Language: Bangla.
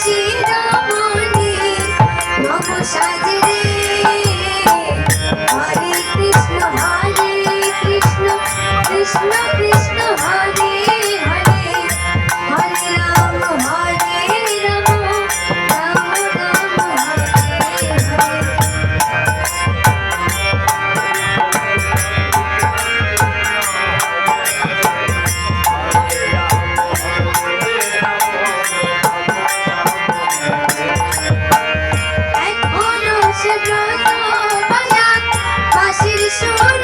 শিরোমণি নব সাজরে বাঁশির